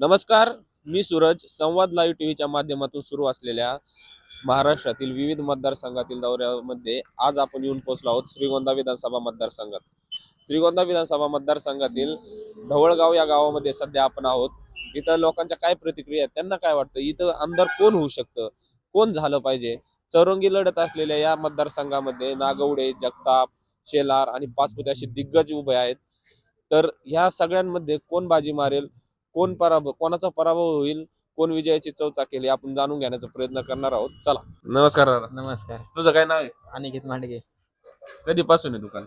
नमस्कार मी सूरज संवाद लाईव्ह टीव्हीच्या माध्यमातून सुरू असलेल्या महाराष्ट्रातील विविध मतदारसंघातील दौऱ्यामध्ये आज आपण येऊन पोहोचलो आहोत श्रीगोंदा विधानसभा मतदारसंघात. श्रीगोंदा विधानसभा मतदारसंघातील ढवळगाव या गावामध्ये सध्या आपण आहोत. इथं लोकांच्या काय प्रतिक्रिया आहेत त्यांना काय वाटतं? इथं आमदार कोण होऊ शकतं? कोण झालं पाहिजे? चौरंगी लढत असलेल्या या मतदारसंघामध्ये नागवडे जगताप शेलार आणि पाचपुते असे दिग्गज उभे आहेत. तर ह्या सगळ्यांमध्ये कोण बाजी मारेल? कोण पराभव कोणाचा पराभव होईल कोण विजयाची चौचा केली आपण जाणून घेण्याचा प्रयत्न करणार आहोत. चला. नमस्कार दादा. नमस्कार. तुझं काय नाव आहे? अनिकेत मांडगे. कधीपासून आहे दुकान?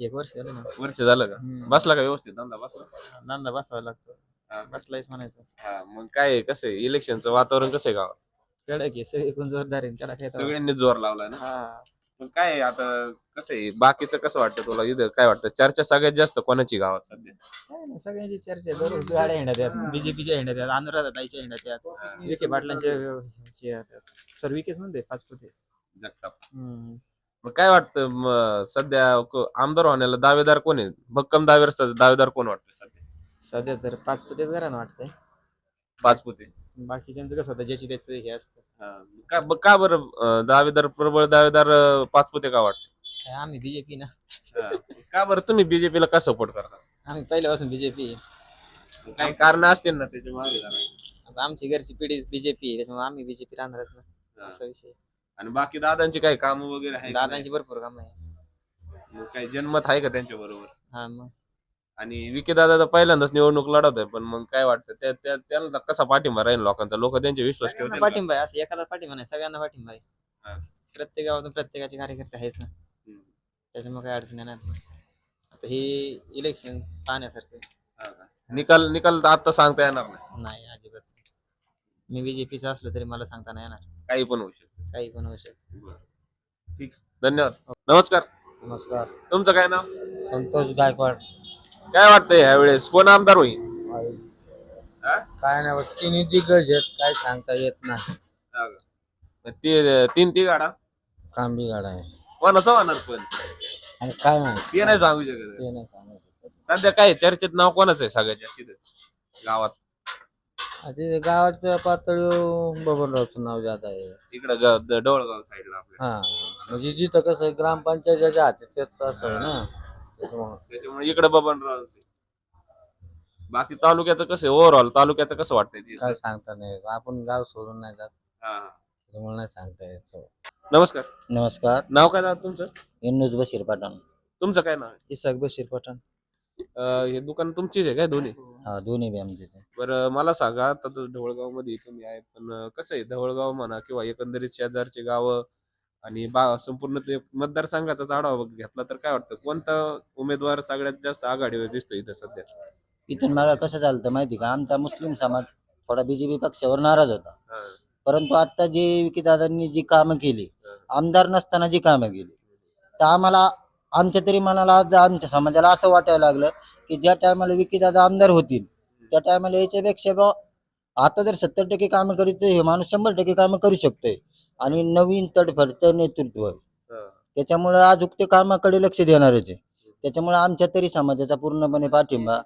एक वर्ष झालं ना. वर्ष झालं का? हम्म. बसला का व्यवस्थित? धंदा बसला? नांदा बसवायला लागतो. बसलायच म्हणायचं. हा मग काय आहे, कसं आहे? इलेक्शनचं वातावरण कसं आहे गावात? कडक आहे. सगळे जोरदार आहे. त्याला काय. सगळ्यांनी जोर लावलाय ना? हा. काय आता कसं आहे बाकीचं कसं वाटतं तुला? इथं काय वाटतं? चर्चा सगळ्यात जास्त कोणाची गावात सध्या? काय नाही सगळ्यांची चर्चा आहे. दररोज गाड्या हिंडत आहेत बीजेपीच्या हिंडत आहेत अनुराधाताईच्या हिंडत आहेत विखे पाटलांचे हे आहेत. सर विकेच म्हणते पाच फुटे जगताप. मग काय वाटतं सध्या क- आमदार होण्याला दावेदार कोण आहे? भक्कम दावेदार दावेदार कोण वाटतं सध्या? सध्या तर पाच फुटेच घरानं वाटतंय. पाचपुते. बाकीच्यांचं कसं होतं ज्याची त्याचं हे असतं. का ब- का बरं अं, दावेदार प्रबळ दावेदार अं, पाचपुते का वाटतं? काय आम्ही बीजेपी ना. का बरं तुम्ही बीजेपीला का सपोर्ट करता? आम्ही पहिल्यापासून बीजेपी काही कारण असतील ना त्याच्यामागे जरा. आता आमची घरची पिढी बीजेपी त्याच्यामुळे आम्ही बीजेपी राहणारच ना. हा. असा विषय आणि बाकी दादांची काही काम वगैरे आहे दादांची भरपूर काम आहे. काही जनमत आहे का त्यांच्या बरोबर? हा मग. आणि विके दादा तर पहिल्यांदाच निवडणूक लढवत आहे पण मग काय वाटतं त्या त्या- त्याला कसा पाठिंबा राहील लोकांचा लोक त्यांचे विश्वास सगळ्यांना ठेवतील का? पाठिंबा आहे असं एखादा पाठिंबा नाही सगळ्यांना पाठिंबा हा. आहे प्रत्येक गावातून प्रत्येकाचे कार्यकर्ते आहेच ना हम्म. त्याच्यामुळे काही अडचण येणार नाही. आता हे इलेक्शन पाहण्यासारखं आहे. हा का? निकाल निकाल तर आता सांगता येणार नाही नाही अजिबात नाही. मी बीजेपीचा असलो तरी मला सांगता नाही येणार काही पण होऊ शकतं काही पण होऊ शकत. ठीक धन्यवाद नमस्कार नमस्कार तुमचं काय नाव संतोष गायकवाड काय वाटतंय ह्यावेळेस? कोण आमदार होईल? हा? काय नाही तिन्ही दिग्गज आहेत काय सांगता येत नाही. हा का? ते तीन ती गाडा? कांबी गाडा आहे. कोणाचा होणार पण? आणि काय नाही. ते नाही सांगू शकत. ते नाही सांगू सध्या काय चर्चेत नाव कोणाचं आहे सगळ्यात जास्त इथं? गावात. आता गावाच्या पातळीवर बबनरावचं नाव जात आहे. इकडं ग- द- डोळगाव साईडला आपल्या. हा म्हणजे जिथं कसं ग्रामपंचायतीच्या हाती त्याचं असं आहे ना. त्याच्यामुळं. इकडे बबनरावांचे बाकी तालुक्याचं कसं आहे? ओव्हरऑल तालुक्याचं कसं वाटतंय ते? काय सांगता नाही. येत. आपण गाव सोडून नाही जात. हा. त्याच्यामुळे नाही सांगता येत नमस्कार. नमस्कार. नाव काय दादा तुमचं? एन्नूज बशीर पठाण. तुमचं काय नाव आहे? इसाक बशीर पठाण. अं, हे दुकान तुमचीच आहे काय दोन्ही? हा दोन्ही बी आमचे बरं मला सांगा आता ढवळगावमध्ये तुम्ही आहेत पण अं, कसं आहे? ढवळगाव म्हणा किंवा एकंदरीत शेजारची गावं आणि बा संपूर्ण ते मतदारसंघाचाच आढावा घेतला तर काय वाटतं? कोणता उमेदवार सगळ्यात जास्त आघाडीवर दिसतो इथं सध्या? इथून मागा कसं झालं माहिती का? आमचा मुस्लिम समाज थोडा बीजेपी पक्षावर नाराज होता. परंतु आता जे विकीदादांनी जी कामं केली आमदार नसताना जी कामं केली तर आम्हाला आमच्या तरी मनाला आज आमच्या समाजाला असं वाटायला लागलं की ज्या टायमाला विकीदादा आमदार होतील त्या टायमाला याच्यापेक्षा आता जर सत्तर टक्के कामं करीत हे माणूस शंभर टक्के कामं करू शकतोय. आणि नवीन तडफडतं नेतृत्व आहे. त्याच्यामुळे आज उक्ते कामाकडे लक्ष देणारच आहे. त्याच्यामुळे आमच्या तरी समाजाचा पूर्णपणे पाठिंबा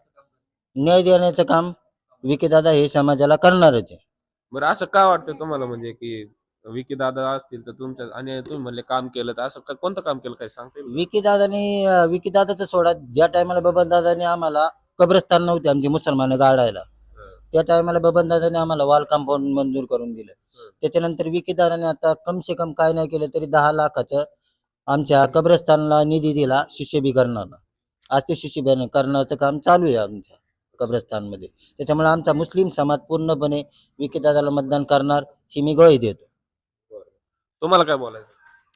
न्याय देण्याचं काम विकेदादा हे समाजाला करणारच आहे. बरं असं का वाटतं तुम्हाला म्हणजे की विकी दादा असतील तर तुमच्या आणि तुम्ही म्हणले काम केलं तर असं का- कोणतं काम केलं काय सांगता येईल? विकीदादानी विकीदादाचा सोडा. ज्या टायमाला बबनदादाने आम्हाला कब्रस्तान नव्हते आमचे मुसलमान गाडायला त्या टायमाला बबनदादाने आम्हाला वॉल कंपाऊंड मंजूर करून दिलं. त्याच्यानंतर विकीदादाने आता कम से कम काय नाही केलं तरी दहा लाखाचं आमच्या कब्रस्तानला निधी दिला शिष्यबीकरणाला आज ते शिष्यबीकरणाचं काम चालू आहे आमच्या कब्रस्तानमध्ये. त्याच्यामुळे आमचा मुस्लिम समाज पूर्णपणे विकीदादाला मतदान करणार ही मी ग्वाही देतो. तुम्हाला काय बोलायचं?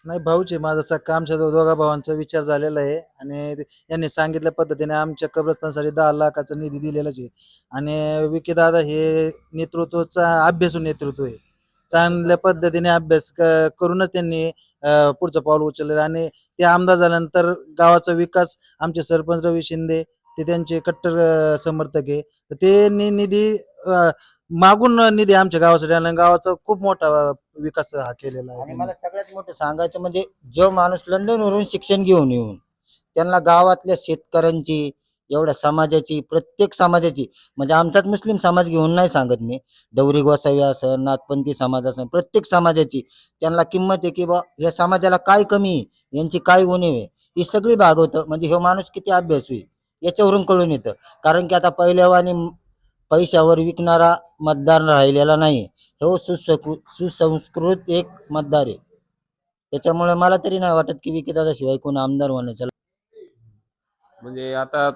नाही भाऊचे माझा सख्खा आमच्या दो- दोघा भावांचा विचार झालेला आहे. आणि ते- यांनी सांगितल्या पद्धतीने आमच्या कब्रस्तानसाठी दहा लाखाचा निधी दिलेलाच आहे. आणि विकी दादा हे नेतृत्वाचा अभ्यासू नेतृत्व आहे. चांगल्या पद्धतीने अभ्यास क- करूनच त्यांनी अं, पुढचं पाऊल उचललेलं. आणि ते आमदार झाल्यानंतर गावाचा विकास आमचे सरपंच रवी शिंदे ते त्यांचे कट्टर अं, समर्थक आहे. तर ते नि- निधी अं, मागून निधी आमच्या गावासाठी आणला. आणि गावाचा खूप मोठा अं, विकास हा केलेला आहे आणि त्यांनी. मला सगळ्यात मोठं सांगायचं म्हणजे जो माणूस लंडनवरून शिक्षण घेऊन येऊन त्यांना गावातल्या शेतकऱ्यांची एवढ्या समाजाची प्रत्येक समाजाची म्हणजे आमचाच मुस्लिम समाज घेऊन नाही सांगत मी. डवरी गोसावी असन नाथपंथी समाज असन प्रत्येक समाजाची. त्यांना किंमत आहे की बा या समाजाला काय कमी आहे? यांची काय उणीव आहे? ही सगळी भागवतं म्हणजे हे माणूस किती अभ्यास होईल याच्यावरून कळून येतं. कारण की आता पहिल्यावानी पैशावर विकणारा मतदार राहिलेला नाही. हो सुसकु सुसंस्कृत एक मतदार आहे. त्याच्यामुळे मला तरी नाही वाटत की विकीदादाशिवाय कोण आमदार होण्याच्या म्हणजे आता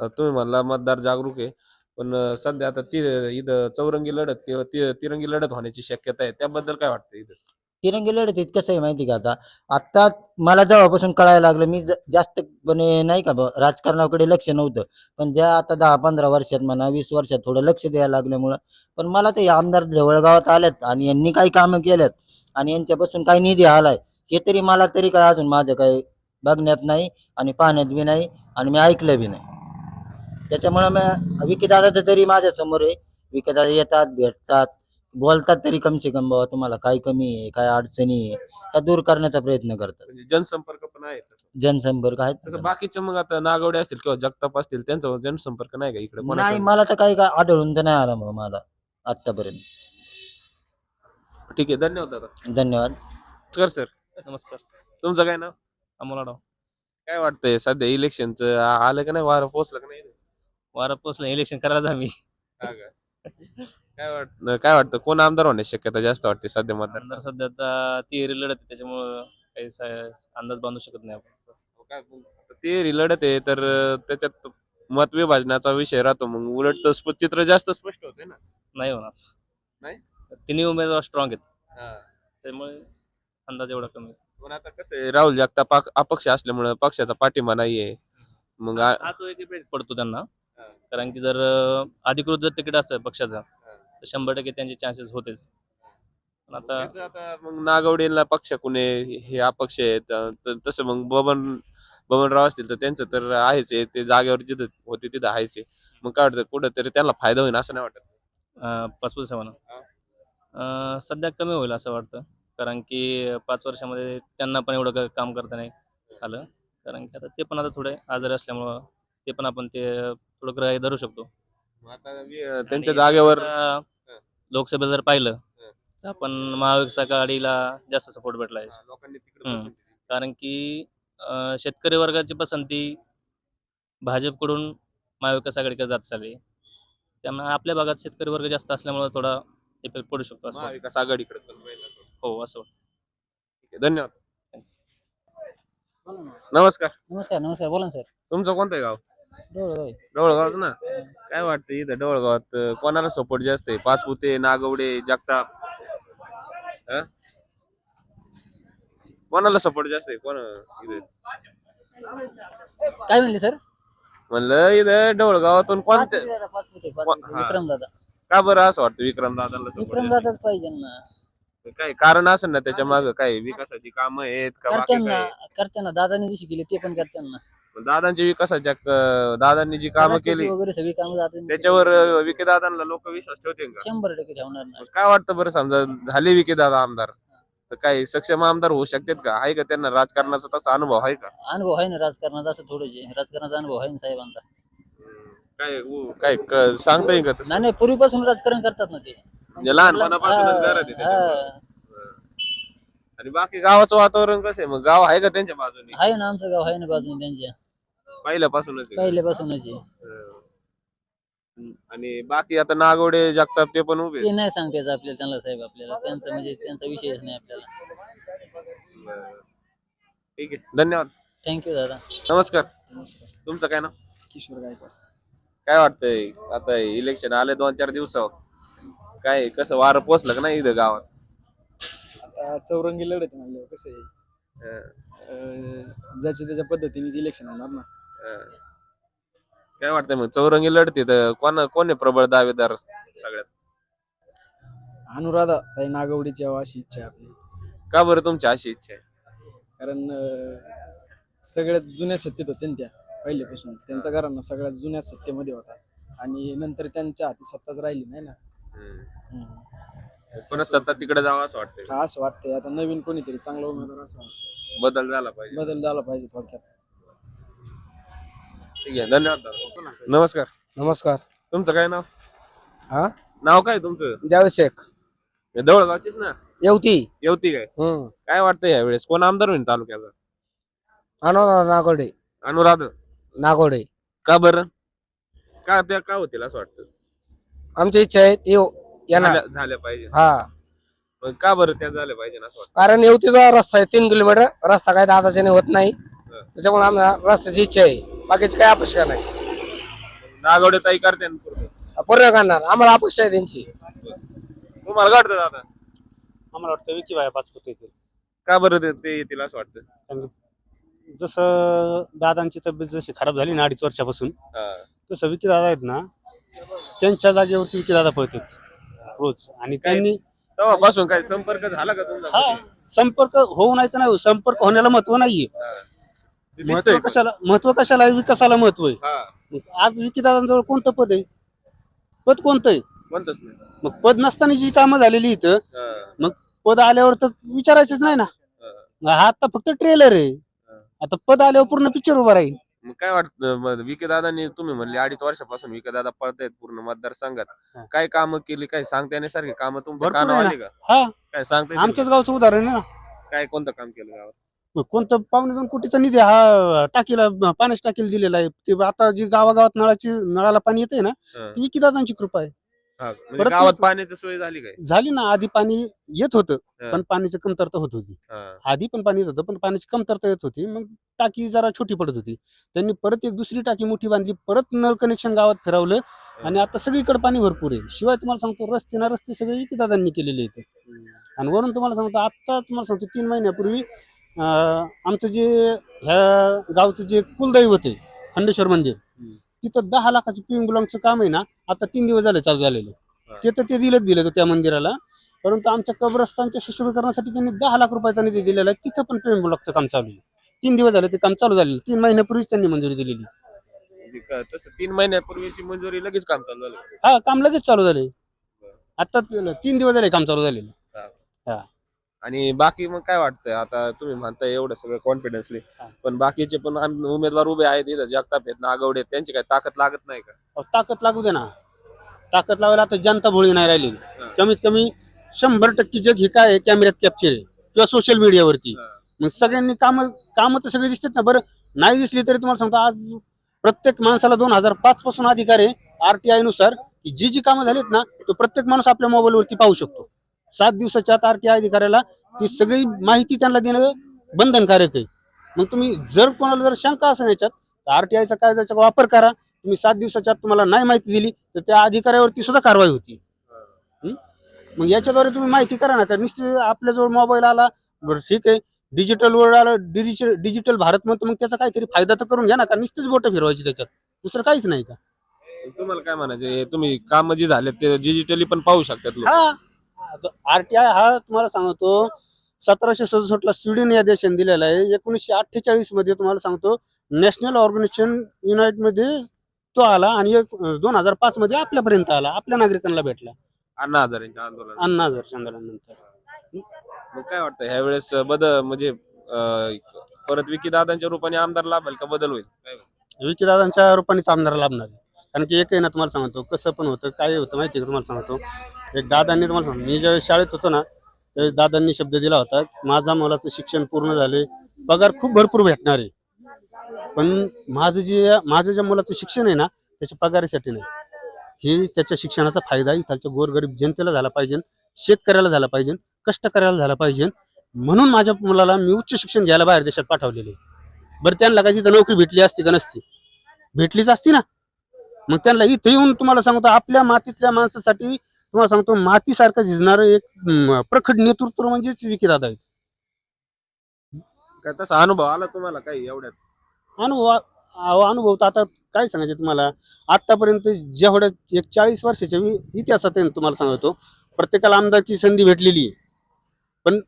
तुम्ही म्हणला मतदार जागरूक आहे. पण सध्या आता ती इथं चौरंगी लढत किंवा ति- तिरंगी लढत होण्याची शक्यता आहे. त्याबद्दल काय वाटतं इथं? तिरंगी लढत आहेत कसं आहे माहिती का आता? आता मला जेव्हापासून कळायला लागलं मी ज- जास्तपणे नाही का ब- राजकारणाकडे लक्ष नव्हतं. पण ज्या आता दहा पंधरा वर्षात म्हणा वीस वर्षात थोडं लक्ष द्यायला लागल्यामुळं पण मला ते आमदार जवळगावात आल्यात आणि यांनी काही कामं केल्यात आणि यांच्यापासून काही निधी आलाय. हे तरी मला तरी काय अजून माझं काही बघण्यात नाही आणि पाहण्यात बी नाही आणि मी ऐकलं बी नाही. त्याच्यामुळं मी विकीदादा तर तरी माझ्यासमोर आहे. विकीदादा येतात भेटतात. बोलतात तरी कम से कम बाबा तुम्हाला काय कमी आहे काय अडचणी आहे त्या दूर करण्याचा प्रयत्न करतात. म्हणजे जनसंपर्क पण आहे तसं. जनसंपर्क आहेत. तसं बाकीचे मग आता नागवडे असतील किंवा जगताप असतील त्यांचा जनसंपर्क नाही का इकडे नाही कोणाचा? मला तर काही काय आढळून तर नाही आला मग मला आतापर्यंत ठीक आहे धन्यवाद दादा. धन्यवाद. नमस्कार सर नमस्कार. तुमचं काय नाव? अमोलाडाव काय वाटतंय सध्या इलेक्शनचं आलं का नाही वारं पोहोचलं का नाही? वारा पोचलं इलेक्शन करायलाच आम्ही हा का? काय वाटत काय वाटतं? कोण आमदार होण्याची शक्यता जास्त वाटते सध्या मतदार आमदार सध्या आता ती लढत आहे, त्याच्यामुळं काही सा- अंदाज बांधू शकत नाही आपण. ते लढत आहे तर अं, त्याच्यात मत विभाजनाचा विषय राहतो मग उलट तर स्प- चित्र जास्त स्पष्ट होते ना? नाही होणार. नाही? तिन्ही उमेदवार स्ट्रॉंग आहेत. त्यामुळे अंदाज एवढा कमी आहे. पण आता कसं आहे राहुल जगताप अप- अपक्ष असल्यामुळे पक्षाचा पाठिंबा नाहीये. मग आ- हा तो एक इफेक्ट पडतो त्यांना. कारण की जर अधिकृत जर तिकीट असतं पक्षाचा तर शंभर टक्के त्यांचे चान्सेस होतेच. पण आता त्याचं आता मग नागवडेला पक्ष कुणे हे अपक्ष आहेत तर तसं मग बबन बबनराव असतील तर त्यांचं तर आहेच आहे ते जागेवर जिथं होते तिथं आहेच आहे. मग काय वाटतं कुठं तरी त्यांना फायदा होईल असं नाही वाटत? अं, पाचपूस सेवन सध्या कमी होईल असं वाटतं कारण की पाच वर्षामध्ये त्यांना पण एवढं काही काम करता नाही आलं. कारण की आता ते पण आता थोडे आजारी असल्यामुळं ते पण आपण ते थोडं ग्राह्य धरू शकतो. मग आता वि- त्यांच्या आणि जागेवर आता लोकसभेत जर पाहिलं तर आपण महाविकास आघाडीला जास्त सपोर्ट भेटला आहे. लोकांनी तिकडे हम्म. पसंती दिली. कारण की अं, शेतकरी वर्गाची पसंती भाजपकडून महाविकास आघाडीकडे जात चालली. त्यामुळे आपल्या भागात शेतकरी वर्ग जास्त असल्यामुळे थोडा इफेक्ट पडू शकतो असं वाटतं. महाविकास आघाडीकडे पण पाहिलं असं. हो असं वाटतं. ठीक आहे, धन्यवाद. नमस्कार. नमस्कार नमस्कार. बोला ना सर. तुमचं कोणतं गाव? डोळगावच ना? काय वाटतं इथं डोळगावात कोणाला सपोर्ट जास्त आहे? पाचपुते नागवडे जगताप? हं? कोणाला सपोर्ट जास्त आहे? कोण इथं? काय म्हणले सर म्हणलं इथं डोळगावातून कोणते हा. विक्रम दादा. का बरं असं वाटतं विक्रम दादाला विक्रम सपोर्ट दादाच पाहिजे ना. काय कारण असेल ना त्याच्या माग? काय विकासाची कामं आहेत का बाकी करत्यांना काय? करत्यांना दादाने जशी केली ते पण करत्यांना. दादांची विकासाच्या क- दादांनी जी कामं केली वगैरे सगळी कामं दादांनी त्याच्यावर विके दादांना लोक विश्वास ठेवतील का? शंभर टक्के ठेवणार ना काय वाटतं बरं समजा झाले विके दादा आमदार तर काय सक्षम आमदार होऊ शकतात का? आहे का त्यांना राजकारणाचा तसा अनुभव आहे का? अनुभव आहे ना राजकारणाचा असं थोडं जे. राजकारणाचा अनुभव आहे ना साहेबांचा. काय उ- काय क- सांगता येईल का तसं? नाही नाही पूर्वीपासून राजकारण करतात ना ते. म्हणजे लहानपणापासूनच घरात आहे त्याच्यामुळे. हा. आणि बाकी गावाचं वातावरण कसं आहे? मग गाव आहे का त्यांच्या बाजूने? आहे ना आमचं गाव आहे ना बाजूने त्यांच्या. पहिल्यापासूनच आहे. पहिल्यापासूनच आहे. आणि बाकी आता नागवडे जगताप ते पण उभे ते नाही सांगता यायचं आपल्याला त्यांना साहेब आपल्याला. त्यांचं म्हणजे त्यांचा विषयच नाही आपल्याला. ठीक आहे. धन्यवाद. थँक्यू दादा. नमस्कार. तुमचं काय नाव? किशोर गायकवाड. काय वाटतंय? आता इलेक्शन आले दोन चार दिवसावर. काय कसं वारं पोचलं का नाही इथं गावात? आता चौरंगी लढत आहे म्हणल्यावर कसं आहे? हं. अं, ज्याच्या त्याच्या पद्धतीने इलेक्शन होणार ना. काय वाटतंय मग? चौरंगी लढते तर कोण कोण आहे प्रबळ दावेदार सगळ्यात? अनुराधा ताई नागवडीची यावं अशी इच्छा आहे आपली. का बरं तुमची अशी इच्छा आहे? कारण अं, सगळ्यात जुन्या सत्तेत होते ना त्या पहिल्यापासून. त्यांचा घराणा सगळ्यात जुन्या सत्तेमध्ये होता. आणि नंतर त्यांच्या हाती सत्ताच राहिली नाही ना. हं. परत सत्ता तिकडे जावं असं वाटतंय. हा असं वाटतंय. आता नवीन कोणीतरी चांगला उमेदवार असं वाटतं बदल झाला पाहिजे. बदल झाला पाहिजे थोडक्यात. ठीक आहे धन्यवाद दादा. नमस्कार. नमस्कार. तुमचं काय नाव? हा? नाव काय तुमचं? जावेद शेख. जवळगावचीच ना? येवती. येवती काय? हम्म. काय वाटतं या वेळेस कोण आमदार होईल तालुक्याचा? अनुराधा नागोडे. अनुराध. नागोडे. का बरं? का त्या का होतील असं वाटतं? आमची इच्छा आहे ते येणार. झाल्या- झाल्या पाहिजे. हा. पण का बरं त्या झाल्या पाहिजे असं कारण येवतीचा रस्ता आहे तीन किलोमीटर. रस्ता काय दादाच्याने होत नाही. त्याच्यामुळे आम्हाला रस्त्याची इच्छा आहे. बाकीची काही अपेक्षा नाही. नागवडे ताई करते ना पूर्ण. पूर्ण करणार. आम्हाला अपेक्षा आहे त्यांची. तुम्हाला काय वाटतं दादा? आम्हाला वाटतं विकी बाया पाचपुते येतील. का बरं ते- ते येतील असं वाटतं? जसं दादांची तब्येत जशी खराब झाली ना अडीच वर्षापासून हा. तसं विकी दादा आहेत ना त्यांच्या जागेवरती विकी दादा पळतात रोज. आणि त्यांनी तेव्हापासून काय संपर्क झाला का तुमचा? हा संपर्क होऊ नाही तर नाही होऊ. संपर्क होण्याला महत्त्व नाहीये. महत्त्व का? कशाला महत्त्व कशाला? आहे विकासाला महत्त्व आहे. हा. मग आज विकी दादांजवळ कोणतं पद आहे? पद कोणतं आहे म्हणतच नाही. मग पद नसताना जी कामं झालेली इथं हा, मग पद आल्यावर तर विचारायचंच नाही ना. हा. हा आता फक्त ट्रेलर आहे. आता पद आल्यावर पूर्ण पिक्चर उभा राहील. मग काय वाटतं? विके दादांनी तुम्ही म्हणले अडीच वर्षापासून विके दादा पळतायत पूर्ण मतदारसंघात. हा. काय कामं केली? काय सांगता येण्यासारखी कामं तुमच्या भरपूर कानावर आहे आली का? हा. काय सांगता येतील आमच्याच? गावचं उदाहरण आहे ना. काय कोणतं काम केलं गावात? मग कोणतं पावणे दोन कोटीचा निधी हा टाकीला पाण्याच्या टाकीला दिलेला आहे. ते आता जी गावागावात नळाची नळाला पाणी येते ना हा. ती विकी दादांची कृपा आहे. हा, म्हणजे परत गावात पाण्याची सोय झाली काय? झाली ना आधी पाणी येत होतं हा. पण पाण्याची कमतरता होत होती. हा, आधी पण पाणी येत होतं पण पाण्याची कमतरता येत होती. मग टाकी जरा छोटी पडत होती. त्यांनी परत एक दुसरी टाकी मोठी बांधली परत नळ कनेक्शन गावात फिरवलं आणि आता सगळीकडे पाणी भरपूर आहे. शिवाय तुम्हाला सांगतो रस्ते ना रस्ते सगळे विकीदादांनी केलेले आहेत. आणि वरून तुम्हाला सांगतो आता तुम्हाला सांगतो तीन महिन्यापूर्वी आमचं जे ह्या गावचं जे कुलदैवत आहे खंडेश्वर मंदिर तिथं दहा लाखाचं पिंग ब्लॉकचं काम आहे ना आता तीन दिवस झाले चालू झालेलं. ते तर ते दिलंच दिलं त्या मंदिराला. परंतु आमच्या कब्रस्तानच्या सुशोभीकरणासाठी त्यांनी दहा लाख रुपयाचा निधी दिलेला आहे तिथं पण पिंग ब्लॉकचं काम चालू आहे. तीन दिवस झाले ते काम चालू झालेलं तीन महिन्यापूर्वीच त्यांनी मंजुरी दिलेली. म्हणजे तसं तीन महिन्यापूर्वीची मंजुरी लगेच काम चालू झालं? हा काम लगेच चालू झाले. आता तीन दिवस झाले काम चालू झालेलं. आणि बाकी मग काय वाटतंय? आता तुम्ही म्हणताय एवढं सगळं कॉन्फिडन्सली पण बाकीचे पण आम- उमेदवार उभे आहेत इथं जगताप आहेत नागवडे आहेत त्यांची काय ताकद लागत नाही का? अहो, ताकद लागू दे ना. ताकद लावायला आता जनता भोळी नाही राहिली. कमीत कमी शंभर टक्के जग हे काय आहे? कॅमेऱ्यात कॅप्चर आहे. किंवा सोशल मीडियावरती मग सगळ्यांनी काम काम तर सगळे दिसतात ना बरं नाही दिसली तरी तुम्हाला सांगतो आज प्रत्येक माणसाला दोन हजार पाच पासून अधिकार आहे आरटीआयनुसार की जी जी कामं झालीत ना तो प्रत्येक माणूस आपल्या मोबाईलवरती पाहू शकतो. सात दिवसाच्या आत आरटीआय अधिकाऱ्याला ती सगळी माहिती त्यांना देणं बंधनकारक आहे. मग तुम्ही जर कोणाला जर शंका असेल याच्यात तर आरटीआयचा कायद्याचा वापर करा. तुम्ही सात दिवसाच्या आत तुम्हाला नाही माहिती दिली तर त्या अधिकाऱ्यावरती सुद्धा कारवाई होती? मग याच्याद्वारे तुम्ही माहिती करा ना का नुसते आपल्याजवळ मोबाईल आला बरं ठीक आहे. डिजिटल वर्ल्ड आलं डिजिटल डिजिटल भारत म्हणतो मग त्याचा काहीतरी फायदा तर करून घ्या ना का नुसतेच बोटं फिरवायची त्याच्यात. दुसरं काहीच नाही का? तुम्हाला काय म्हणायचं तुम्ही काम जे झाले ते डिजिटली पण पाहू शकतात हा. आरटीआय हा तुम्हाला सांगतो सतराशे सदुसष्टला स्वीडन या देशाने दिलेला आहे. एकोणीसशे अठ्ठेचाळीसमध्ये तुम्हाला सांगतो नॅशनल ऑर्गनायझेशन युनाइटमध्ये तो आला आणि एक दोन हजार पाच मध्ये आपल्यापर्यंत आला आपल्या नागरिकांना भेटला. अण्णा हजारेंच्या आंदोलन अण्णा हजार आंदोलनानंतर. मग काय वाटतं ह्या वेळेस बदल म्हणजे अं, परत विकी दादांच्या रूपाने आमदार लाभेल का बदल होईल? काय? विकीदादांच्या रूपानेच आमदार लाभणार आहे. कारण की एक आहे ना तुम्हाला सांगतो कसं पण होतं काय होतं माहिती आहे का तुम्हाला सांगतो? एक दादांनी तुम्हाला सांग मी ज्यावेळेस शाळेत होतो ना त्यावेळेस दादांनी शब्द दिला होता माझा मुलाचं शिक्षण पूर्ण झाले पगार खूप भरपूर भेटणार आहे. पण माझं जे माझं ज्या मुलाचं शिक्षण आहे ना त्याच्या पगारासाठी नाही. हे त्याच्या शिक्षणाचा फायदा इथालच्या गोरगरीब जनतेला झाला पाहिजे शेतकऱ्याला झाला पाहिजे कष्टकऱ्याला झाला पाहिजे. म्हणून माझ्या मुलाला मी उच्च शिक्षण घ्यायला बाहेर देशात पाठवलेले बरं त्यांना काय तिथं नोकरी भेटली असती का नसती? भेटलीच असती ना. मग त्यांना इथे येऊन तुम्हाला सांगतो आपल्या मातीतल्या माणसासाठी तुम्हाला सांगतो मातीसारखं झिजणारं एक प्रखट नेतृत्व म्हणजेच विकीदादा आहेत. काय तसा अनुभव आला तुम्हाला काही एवढ्यात? अनुभव अनुभव तर आता काय सांगायचे तुम्हाला? आतापर्यंत जेवढ्या एक चाळीस वर्षाच्या वि- इतिहासात आहे ना तुम्हाला सांगतो प्रत्येकाला आमदारची संधी भेटलेली आहे. पण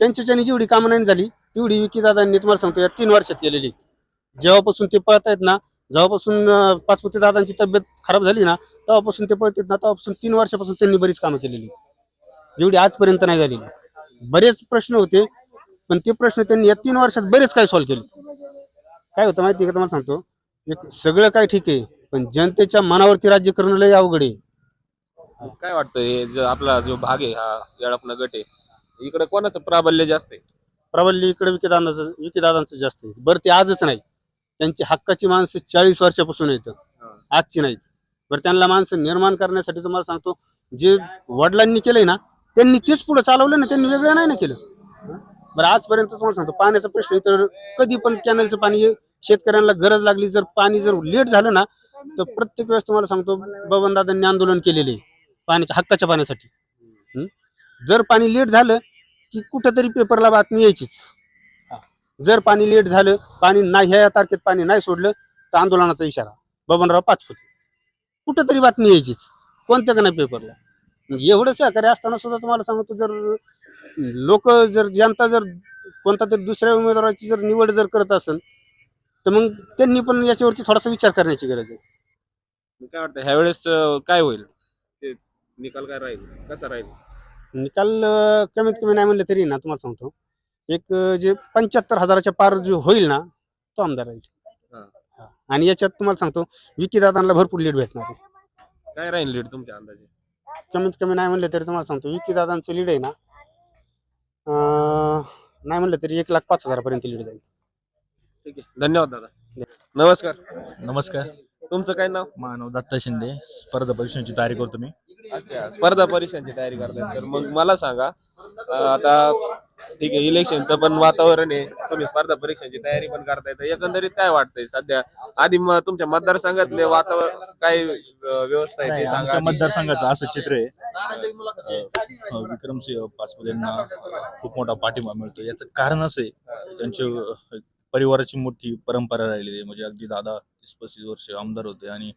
त्यांच्याच्याने जेवढी कामं नाही झाली तेवढी विकीदादांनी तुम्हाला सांगतो या तीन वर्षात केलेली आहेत. जेव्हापासून ते पळत आहेत ना जेव्हापासून अं, पाचपुते दादांची तब्येत खराब झाली ना तेव्हापासून ते पळत आहेत ना तेव्हापासून तीन वर्षापासून त्यांनी बरीच कामं केलेली. जेवढी आजपर्यंत नाही झालेली. बरेच प्रश्न होते पण ते प्रश्न त्यांनी या तीन वर्षात बरेच काही सॉल्व्ह केले. काय होतं माहिती का तुम्हाला सांगतो? एक सगळं काय ठीक आहे पण जनतेच्या मनावरती राज्य करणं लय अवघड आहे. काय वाटतं हे जो आपला जो भाग आहे हा येळापना गट आहे इकडे कोणाचं प्राबल्य जास्त आहे? प्रबल्य इकडे विकेदादांचं विकेदादांचं जास्त आहे. बरं ते आजच नाही. त्यांची हक्काची माणसं चाळीस वर्षापासून आहेत. आजची नाहीत. बरं त्यांना माणसं निर्माण करण्यासाठी तुम्हाला सांगतो जे वडिलांनी केलंय ना त्यांनी तेच पुढे चालवलं ना त्यांनी वेगळं नाही ना केलं. बरं आजपर्यंत तुम्हाला सांगतो पाण्याचा प्रश्न तर कधी पण कॅनलचं पाणी शेतकऱ्यांना गरज लागली जर पाणी जर लेट झालं ना तर प्रत्येक वेळेस तुम्हाला सांगतो बबनदादांनी आंदोलन केलेले आहे पाण्याच्या हक्काच्या पाण्यासाठी. जर पाणी लेट झालं की कुठंतरी पेपरला बातमी यायचीच. जर पाणी लेट झालं पाणी नाही ह्या तारखेत पाणी नाही सोडलं तर आंदोलनाचा इशारा. बबनराव पाचपुते. कुठंतरी बातमी यायचीच. कोणत्या का नाही पेपरला मग एवढं सहकार्य असताना सुद्धा तुम्हाला सांगतो जर लोक जर जनता जर कोणता तरी दुसऱ्या उमेदवाराची जर निवड जर करत असेल तर मग त्यांनी पण याच्यावरती थोडासा विचार करण्याची गरज आहे. मग काय वाटतं ह्यावेळेस अं, काय होईल? ते निकाल काय राहील? कसा राहील? निकाल अं, कमीत कमी नाही म्हणलं तरी ना तुम्हाला सांगतो. एक अं, जे पंच्याहत्तर हजाराच्या पार जो होईल ना तो आमदार राहील. आणि याच्यात तुम्हाला सांगतो विकी दादांना भरपूर लीड भेटणार आहे. काय राहील लीड तुमच्या अंदाजे? कमीत कमी नाही म्हणलं तरी तुम्हाला सांगतो विकी दादांचं लीड आहे ना अं, नाही म्हणलं तरी एक लाख पाच हजारापर्यंत लीड जाईल. ठीक आहे. धन्यवाद दादा. नमस्कार. नमस्कार. तुमचं काय नाव? मानव दत्ता शिंदे. स्पर्धा परीक्षेची तयारी करतो मी. अच्छा स्पर्धा परीक्षांची तयारी करताय. तर मग मला सांगा अं, आता ठीक आहे इलेक्शनचं पण वातावरण आहे. तुम्ही स्पर्धा परीक्षांची तयारी पण करताय. तर एकंदरीत काय वाटतंय सध्या? आधी तुमच्या मतदारसंघातले वातावरण काय अं, व्यवस्था आहे ते सांगा आमच्या आधी. मतदारसंघाचं असं चित्र आहे. अ, विक्रमसिंह पाचपुते यांना खूप मोठा पाठिंबा मिळतो. याचं कारण असं आहे त्यांच्या अ, परिवाराची मोठी परंपरा राहिलेली आहे. म्हणजे अगदी दादा तीस पस्तीस वर्ष आमदार होते आणि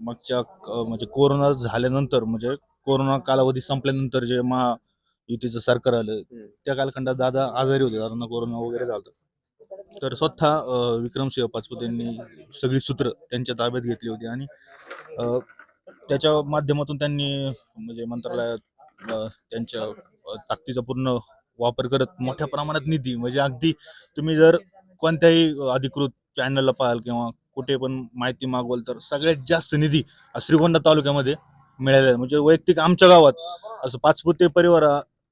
मागच्या म्हणजे कोरोना झाल्यानंतर म्हणजे कोरोना कालावधी संपल्यानंतर जे महा युतीचं सरकार आलं त्या कालखंडात दादा आजारी होते दादांना कोरोना वगैरे झालं तर स्वतः विक्रमसिंह पाचपुते यांनी सगळी सूत्र त्यांच्या ताब्यात घेतली होती आणि त्याच्या माध्यमातून त्यांनी म्हणजे मंत्रालयात त्यांच्या ताकदीचा पूर्ण वापर करत मोठ्या प्रमाणात निधी म्हणजे अगदी तुम्ही जर कोणत्याही अधिकृत चॅनलला पाहाल किंवा कुठे पण माहिती मागवाल तर सगळ्यात जास्त निधी श्रीगोंदा तालुक्यामध्ये मिळालेला म्हणजे वैयक्तिक आमच्या गावात असं पाचपुते परिवार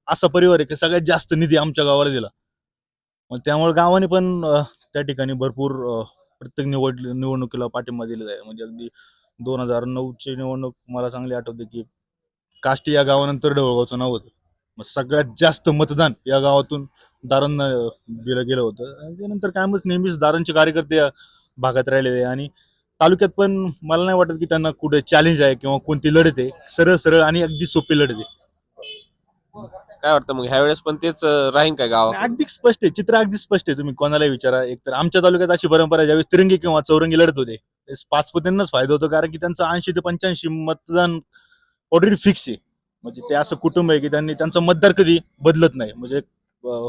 असा परिवार आहे की सगळ्यात जास्त निधी आमच्या गावाला दिला. मग त्यामुळे गावाने पण त्या ठिकाणी भरपूर प्रत्येक निवड निवडणुकीला पाठिंबा दिलेला आहे. म्हणजे अगदी दोन हजार नऊची निवडणूक मला चांगली आठवते की काष्टी या गावानंतर ढवळगावचं नाव होतं. मग सगळ्यात जास्त मतदान या गावातून दारांना दिलं गेलं होतं. आणि त्यानंतर कायमच नेहमीच दारांचे कार्यकर्ते या भागात राहिलेले आणि तालुक्यात पण मला नाही वाटत की त्यांना कुठे चॅलेंज आहे किंवा कोणती लढत आहे. सरळ सरळ आणि अगदी सोपी लढत आहे. काय वाटतं मग? ह्यावेळेस पण तेच अं, राहीन काय गावात? अगदी स्पष्ट आहे. चित्र अगदी स्पष्ट आहे. तुम्ही कोणालाही विचारा. एकतर आमच्या तालुक्यात अशी परंपरा आहे ज्यावेळेस तिरंगी किंवा चौरंगी लढत होते त्यावेळेस पाचपत्यांनाच फायदा होतो. कारण की त्यांचं ऐंशी ते पंच्याऐंशी मतदान ऑलरेडी फिक्स आहे. म्हणजे ते असं कुटुंब आहे की त्यांनी त्यांचं मतदार कधी बदलत नाही. म्हणजे अं,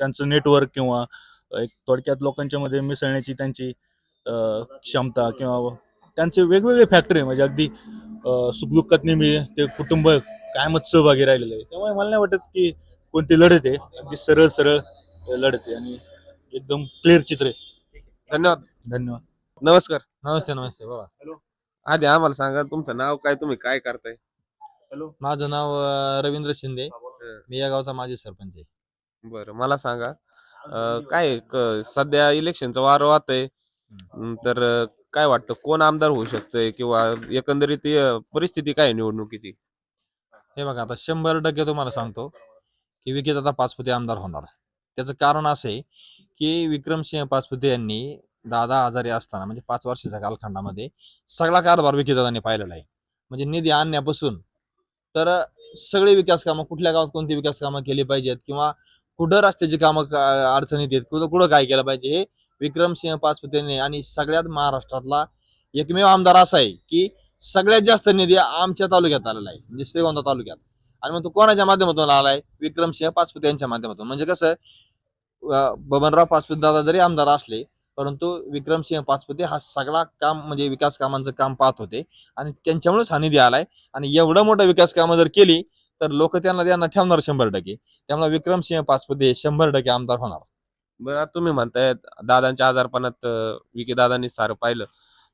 त्यांचं नेटवर्क किंवा एक थोडक्यात लोकांच्या मध्ये मिसळण्याची त्यांची अं, क्षमता किंवा त्यांचे वेगवेगळे फॅक्टर आहे. म्हणजे अगदी अं, सुखदुःखात नेहमी ते कुटुंब कायमच सहभागी राहिलेलं आहे. त्यामुळे मला नाही वाटत की कोणती लढत आहे. अगदी सरळ सरळ लढत आहे आणि एकदम क्लिअर चित्र आहे. धन्यवाद. धन्यवाद. नमस्कार. नमस्ते नमस्ते. बाबा आधी आम्हाला सांगा तुमचं नाव काय तुम्ही काय करताय? माझं नाव अं, रवींद्र शिंदे. मी या गावचा माजी सरपंच आहे. बरं मला सांगा अं, काय क- सध्या इलेक्शनचं वारं वाहत आहे तर अं, काय वाटतं कोण आमदार होऊ शकतंय किंवा एकंदरीत अं, परिस्थिती काय आहे निवडणुकीची? हे बघा आता शंभर टक्के तुम्हाला सांगतो की विकेदादा पाचपुते आमदार होणार. त्याचं कारण असं आहे की विक्रमसिंह पाचपुते यांनी दादा आजारी असताना म्हणजे पाच वर्षाच्या कालखंडामध्ये सगळा कारभार विकेदादांनी पाहिलेला आहे. म्हणजे निधी आणण्यापासून तर सगळे विकास कामं कुठल्या गावात कोणती विकास कामं केली पाहिजेत किंवा कुठं रस्त्याची कामं अडचणीत येत कुठं कुठं काय केलं पाहिजे हे विक्रमसिंह पाचपुतेने आणि सगळ्यात महाराष्ट्रातला एकमेव आमदार असा आहे की सगळ्यात जास्त निधी आमच्या तालुक्यात आलेला आहे म्हणजे श्रीगोंदा तालुक्यात. आणि मग तो कोणाच्या माध्यमातून आलाय विक्रमसिंह पाचपुते यांच्या माध्यमातून. म्हणजे कसं बबनराव पाचपुते दादा जरी आमदार असले परंतु विक्रमसिंह पाचपुते हा सगळा काम म्हणजे विकास कामांचं काम पाहत होते. आणि त्यांच्यामुळेच हा निधी आलाय. आणि एवढं मोठं विकास कामं जर केली तर लोक त्यांना त्यांना ठेवणार शंभर टक्के. त्यामुळे विक्रमसिंह पाचपुते हे शंभर टक्के आमदार होणार. बरं तुम्ही म्हणताय दादांच्या आजारपणात विखे दादांनी सारं पाहिलं.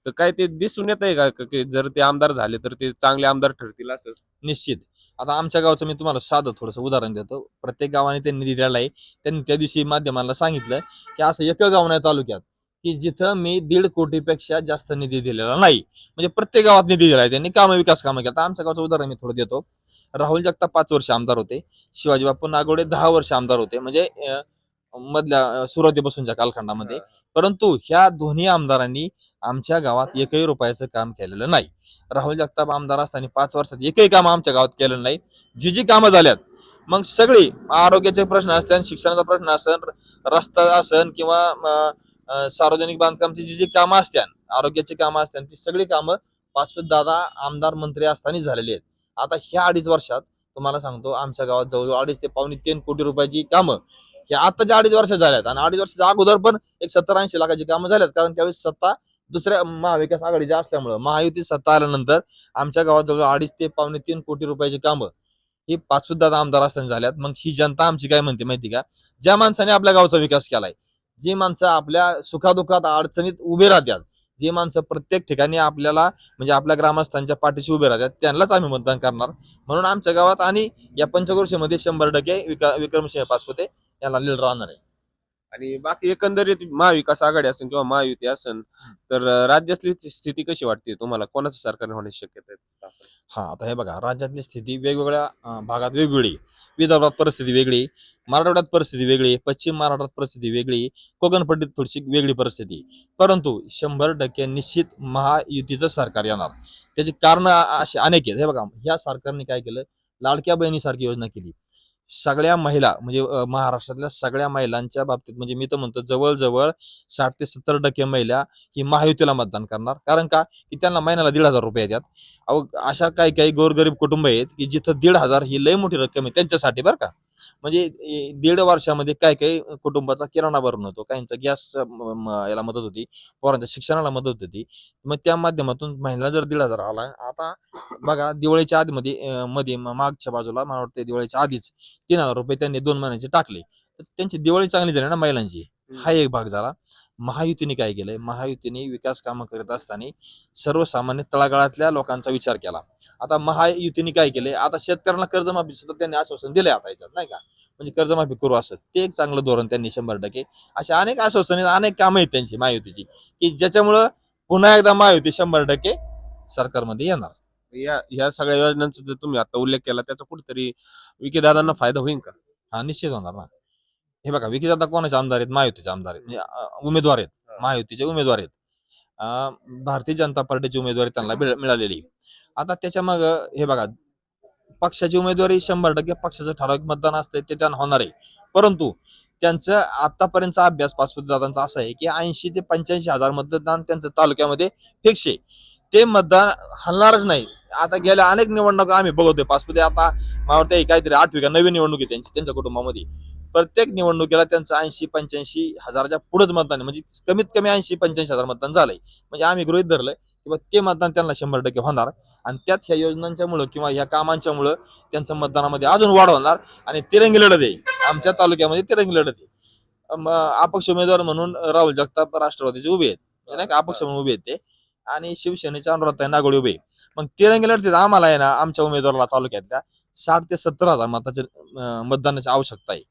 तर काय ते दिसून येत आहे का क- की जर ते आमदार झाले तर ते चांगले आमदार ठरतील असं? निश्चित. आता आमच्या गावचं मी तुम्हाला साधं थोडंसं उदाहरण देतो. प्रत्येक गावाने त्यांनी दिलेलं आहे. त्यांनी त्या दिवशी माध्यमांना सांगितलं की असं एक गाव नाही तालुक्यात. की जिथं मी दीड कोटीपेक्षा जास्त निधी दिलेला नाही. म्हणजे प्रत्येक गावात निधी दिला आहे त्यांनी. कामं विकास कामं केलं. आमच्या गावचं उदाहरण मी थोडं देतो. राहुल जगताप पाच वर्ष आमदार होते. शिवाजी बापू नागोडे दहा वर्ष आमदार होते. म्हणजे मधल्या सुरुवातीपासूनच्या कालखंडामध्ये. परंतु ह्या दोन्ही आमदारांनी आमच्या गावात एकही रुपयाचं काम केलेलं नाही. राहुल जगताप आमदार असताना पाच वर्षात एकही काम आमच्या गावात केलं नाही. जी जी कामं झाल्यात. मग सगळी आरोग्याचे प्रश्न असतात शिक्षणाचा प्रश्न असन रस्ता असन किंवा सार्वजनिक बांधकामची जी जी कामं असतात आरोग्याची कामं असतात ती सगळी कामं पाचपत दादा आमदार मंत्री असताना झालेली आहेत. आता ह्या अडीच वर्षात तुम्हाला सांगतो आमच्या गावात जवळजवळ अडीच ते पावणे तीन कोटी रुपयाची कामं हे आताच्या अडीच वर्ष झाल्यात. आणि अडीच वर्षाच्या अगोदर पण एक सत्तर ऐंशी लाखाची कामं झाल्यात. कारण त्यावेळेस सत्ता दुसऱ्या महाविकास आघाडीच्या असल्यामुळं महायुती सत्ता आल्यानंतर आमच्या गावात जवळ अडीच ते पावणे तीन कोटी रुपयाची कामं ही पाच सुद्धा आमदार असताना झाल्यात. मग ही जनता आमची काय म्हणते माहिती का? ज्या माणसाने आपल्या गावचा विकास केलाय जी माणसं आपल्या सुखादुखात अडचणीत उभे राहतात जी माणसं प्रत्येक ठिकाणी आपल्याला म्हणजे आपल्या ग्रामस्थांच्या पाठीशी उभे राहतात त्यांनाच आम्ही मतदान करणार. म्हणून आमच्या गावात आणि या पंचक्रोशीमध्ये शंभर टक्के विका विक्रमसिंह पाचपुते याला लीड राहणार आहे. आणि बाकी एकंदरीत महाविकास आघाडी असेल किंवा महायुती असेल तर राज्यातली स्थिती कशी वाटते तुम्हाला? कोणाचं सरकार होण्याची शक्यता आहे हा आता हे बघा राज्यातली स्थिती वेगवेगळ्या भागात वेगवेगळी. विदर्भात परिस्थिती वेगळी मराठवाड्यात परिस्थिती वेगळी पश्चिम महाराष्ट्रात परिस्थिती वेगळी कोकणपट्टीत थोडीशी वेगळी परिस्थिती. परंतु शंभर टक्के निश्चित महायुतीचं सरकार येणार. त्याची कारण अशी अनेक आहेत. हे बघा ह्या सरकारने काय केलं? लाडक्या बहिणीसारखी योजना केली. सगळ्या महिला म्हणजे महाराष्ट्रातल्या सगळ्या महिलांच्या बाबतीत म्हणजे मी तर म्हणतो जवळजवळ साठ ते सत्तर टक्के महिला ही महायुतीला मतदान करणार. कारण का? की त्यांना महिन्याला दीड हजार रुपये येतात. अहो अशा काही काही गोरगरीब कुटुंब आहेत की जिथं दीड हजार ही लय मोठी रक्कम आहे त्यांच्यासाठी बरं का. म्हणजे दीड वर्षामध्ये काय काही कुटुंबाचा किराणा भरून होतो. काहींचा गॅस याला मदत होती. पोरांच्या शिक्षणाला मदत होती मग त्या माध्यमातून महिन्याला जर दीड हजार आला आता बघा दिवाळीच्या आधीमध्ये मध्ये मागच्या बाजूला मला वाटतं दिवाळीच्या आधीच तीन हजार रुपये त्यांनी दोन महिन्याचे टाकले. तर त्यांची दिवाळी चांगली झाली ना महिलांची. हा एक भाग झाला. महायुतीने काय केलंय? महायुतीने विकास कामं करत असताना सर्वसामान्य तळागाळातल्या लोकांचा विचार केला. आता महायुतीने काय केलंय? आता शेतकऱ्यांना कर्जमाफी सुद्धा त्यांनी आश्वासन दिलंय आता याच्यात नाही का? म्हणजे कर्जमाफी करू असं. ते एक चांगलं धोरण त्यांनी शंभर टक्के अशा अनेक आश्वासने अनेक कामं आहेत त्यांची महायुतीची की ज्याच्यामुळं पुन्हा एकदा महायुती शंभर टक्के सरकारमध्ये येणार. या ह्या सगळ्या योजनांचा जर तुम्ही आता उल्लेख केला त्याचा कुठेतरी विखे दादांना फायदा होईल का? हा निश्चित होणार ना. हे बघा विकी दादा कोणाचे आमदार आहेत? महायुतीचे आमदार आहेत. म्हणजे उमेदवार आहेत. महायुतीचे उमेदवार आहेत. भारतीय जनता पार्टीची उमेदवारी त्यांना मिळ- मिळालेली आता त्याच्या मग हे बघा पक्षाची उमेदवारी शंभर टक्के पक्षाचं ठराविक मतदान असतं ते त्यांना होणार आहे. परंतु त्यांचं आतापर्यंतचा अभ्यास दादांचा असा आहे की ऐंशी ते पंच्याऐंशी हजार मतदान त्यांचं तालुक्यामध्ये फिक्स आहे. ते मतदान हलणारच नाही. आता गेल्या अनेक निवडणुका आम्ही बघतोय. पासपोर्ट आता मला वाटतं काहीतरी आठवी का नवीन निवडणूक आहे त्यांची त्यांच्या कुटुंबामध्ये. प्रत्येक निवडणुकीला त्यांचं ऐंशी पंच्याऐंशी हजाराच्या पुढेच मतदान आहे. म्हणजे कमीत कमी ऐंशी पंच्याऐंशी हजार मतदान झालंय. म्हणजे आम्ही गृहित धरलंय किंवा ते मतदान त्यांना शंभर टक्के होणार. आणि त्यात ह्या योजनांच्यामुळं किंवा ह्या कामांच्या मुळे त्यांचं मतदानामध्ये अजून वाढ होणार आणि तिरंगी लढत आहे आमच्या तालुक्यामध्ये तिरंगी लढत आहे अपक्ष उमेदवार म्हणून राहुल जगताप राष्ट्रवादीचे उभे आहेत. नाही का? अपक्ष म्हणून उभे आहेत ते. आणि शिवसेनेचे अनुराधा नागोडे उभे मग तिरंगी लढतीत आम्हाला आहे ना आमच्या उमेदवाराला तालुक्यातल्या साठ ते सत्तर हजार मताचे मतदानाची आवश्यकता आहे.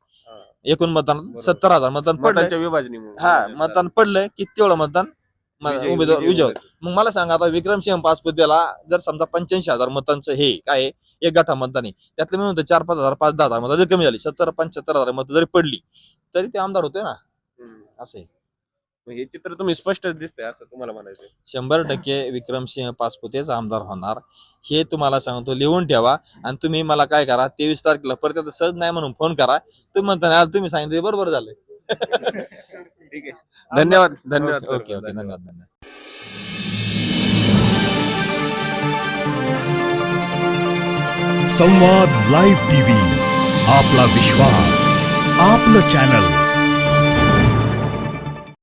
एकूण मतदान. सत्तर हजार मतदान मतांच्या विभाजनीमुळे हा मतदान पडलंय. की तेवढं मतदान? म- विजयी- उमेदवार विजयी विजय. होतात. मग मला सांगा आता विक्रमसिंह पाचपुतेला जर समजा पंच्याऐंशी हजार मतांचं हे काय आहे, एक गठा मतदान आहे. त्यातलं मी म्हणतो चार पाच हजार पाच दहा हजार मतं जरी कमी झाली सत्तर पंच्याहत्तर हजार मतं जरी पडली तरी ते आमदार होते ना. हम्म. असे मग हे चित्र तुम्ही स्पष्टच दिसतंय असं तुम्हाला म्हणायचं शंभर टक्के विक्रमसिंह पाचपुतेच आमदार होणार. हे तुम्हाला सांगतो लिहून ठेवा आणि तुम्ही मला काय करा तेवीस तारखेला परत आता सहज नाही म्हणून फोन करा. तुम्ही म्हणता "नाही, तुम्ही सांगितलं बरोबर झालं ठीक आहे. धन्यवाद धन्यवाद. ओके ओके धन्यवाद. धन्यवाद संवाद लाईव्ह टीव्ही आपला विश्वास आपलं चॅनल.